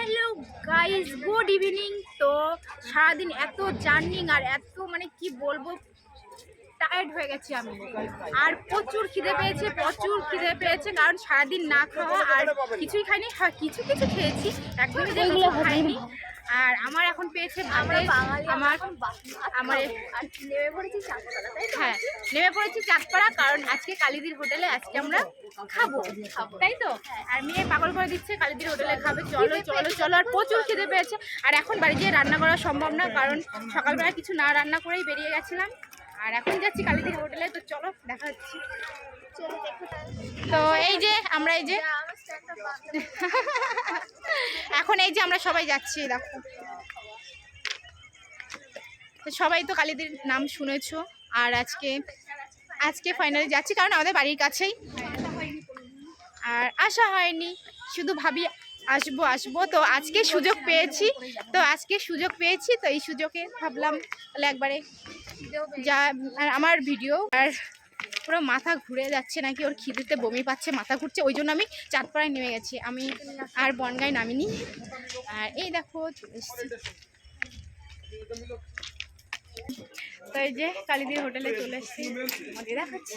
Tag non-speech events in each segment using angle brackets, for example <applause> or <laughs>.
Hello guys good evening তো সারাদিন এত জার্নিং আর এত মানে কি বলব টায়ার্ড হয়ে গেছি আমি। আর প্রচুর খিদে পেয়েছে প্রচুর খিদে পেয়েছে কারণ সারাদিন না খাওয়া আর কিছুই খাইনি। হ্যাঁ কিছু কিছু খেয়েছি একদমই যেগুলো খাইনি। আর আমার এখন পেয়েছে ভাতে আমার আমার নেমে পড়েছি? হ্যাঁ নেমে পড়েছি চাঁদপাড়া কারণ আজকে কালিদির হোটেলে আজকে আমরা খাব তাই তো? আর মেয়ে পাগল করে দিচ্ছে কালিদির হোটেলে খাবে চলো চলো চলো আর প্রচুর খিদে পেয়েছে। আর এখন বাড়ি গিয়ে রান্না করা সম্ভব না কারণ সকালবেলা কিছু না রান্না করেই বেরিয়ে গেছিলাম। আর এখন যাচ্ছি কালিদির হোটেলে তো চলো দেখা যাচ্ছি। তো এই যে আমরা এই যে <laughs> যা, আমার stand-up বাংলা। এখন এই যে আমরা সবাই যাচ্ছি দেখো। তো সবাই তো কালীদের নাম শুনেছো, আর আজকে আজকে ফাইনালি যাচ্ছি, কারণ আমাদের বাড়ির কাছেই। আর আসা হয়নি, শুধু ভাবি আসব আসব। তো আজকে সুযোগ পেয়েছি, তো আজকে সুযোগ পেয়েছি, তো এই সুযোগে ভাবলাম তাহলে একবারে যা আমার ভিডিও আর পুরো মাথা ঘুরে যাচ্ছে নাকি ওর খিদেতে বমি পাচ্ছে, মাথা ঘুরছে, ওই জন্য আমি চাঁদপাড়ায় নেমে গেছি। আমি আর বনগায় নামিনি। আর এই দেখো। তো এই যে কালীদির হোটেলে চলে এসেছি। আমাদের দেখাচ্ছি।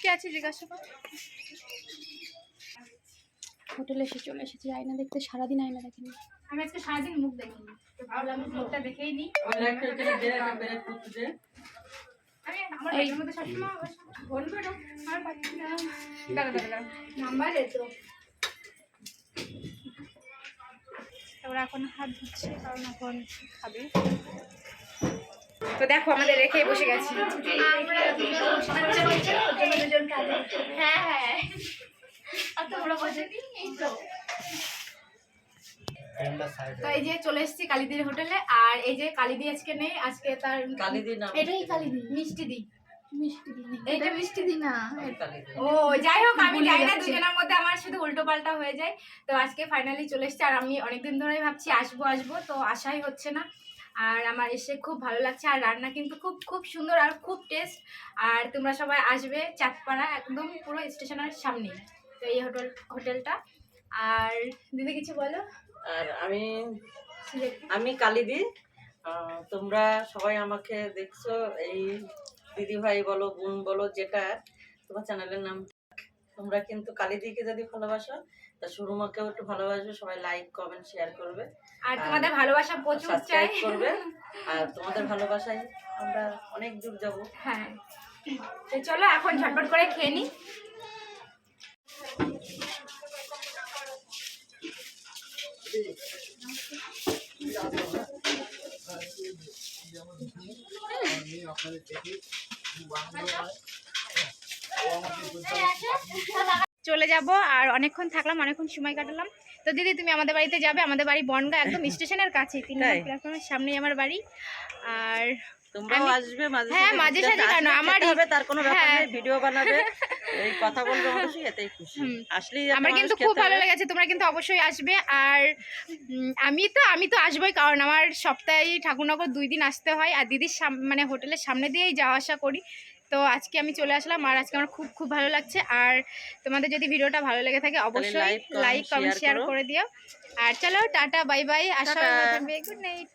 কে আছে জিজ্ঞাসা কর? হোটেলে এসে চলে এসেছি। আয়না দেখতে সারাদিন আয়না দেখেনি। আমি আজকে সারাদিন মুখ দেখিনি। তো ভাবলাম মুখটা দেখেই নিই। আমি আমার ব্যাগের মধ্যে সবসময় ফোন করো আর পাচ্ছি না দাঁড়া দাঁড়া দাঁড়া। নাম্বার এতো ওরা এখন হাত ধুচ্ছে কারণ এখন খাবে। তো দেখো আমাদের রেখে বসে গেছি। হ্যাঁ হ্যাঁ। আর তোমরা বসে এই তো। তো এই যে চলে এসেছি কালিদির হোটেলে আর এই যে কালিদি আজকে নেই আজকে তার কালিদি নাম এটাই কালিদি মিষ্টি দি। এটা মিষ্টি দি। না। ও যাই হোক আমি না দুজনের মধ্যে আমার শুধু উল্টো পাল্টা হয়ে যায়। তো আজকে ফাইনালি চলে এসেছে আর আমি অনেকদিন ধরেই ভাবছি আসব আসব তো আশাই হচ্ছে না। আর আমার এসে খুব ভালো লাগছে আর রান্না কিন্তু খুব খুব সুন্দর আর খুব টেস্ট আর তোমরা সবাই আসবে চাঁদপাড়া একদম পুরো স্টেশনের সামনে তো এই হোটেল হোটেলটা। আর দিদি কিছু বলো? আর আমি <laughs> আমি কালিদি। তোমরা সবাই আমাকে দেখছ এই দিদি ভাই বলো বোন বলো যেটা তোমার চ্যানেলের নাম। তোমরা কিন্তু কালিদিকে যদি ভালোবাসো তা সুরমাকেও একটু ভালোবাসবে সবাই লাইক কমেন্ট শেয়ার করবে। আর তোমাদের ভালোবাসা প্রচুর চাই। করবে। <laughs> আর তোমাদের ভালোবাসায় আমরা অনেক দূর যাব। হ্যাঁ। তো চলো এখন ঝটপট করে খেয়ে নিই চলে যাব আর অনেকক্ষণ থাকলাম অনেকক্ষণ সময় কাটালাম। তো দিদি তুমি আমাদের বাড়িতে যাবে আমাদের বাড়ি বনগা একদম <laughs> স্টেশনের কাছে তিন প্ল্যাটফর্মের সামনেই আমার বাড়ি। আর তোমরাও আসবে মাঝে হ্যাঁ, মাঝে সাঝে কেন, আমার হবে তার কোনো ব্যাপার হ্যাঁ। নেই ভিডিও বানাবে। <laughs> এই কথা বলবে সাথে এতেই খুশি। আসলেই আমার কিন্তু খুব ভালো লেগেছে তোমরা কিন্তু অবশ্যই আসবে। আর আমি তো আমি তো আসবোই কারণ আমার সপ্তাহে ঠাকুরনগর দুই দিন আসতে হয় আর দিদির মানে হোটেলের সামনে দিয়েই যাওয়া আসা করি। তো আজকে আমি চলে আসলাম আর আজকে আমার খুব খুব ভালো লাগছে। আর তোমাদের যদি ভিডিওটা ভালো লেগে থাকে অবশ্যই লাইক কমেন্ট শেয়ার করে। দিও। আর চলো টাটা বাই বাই আসা গুড নাইট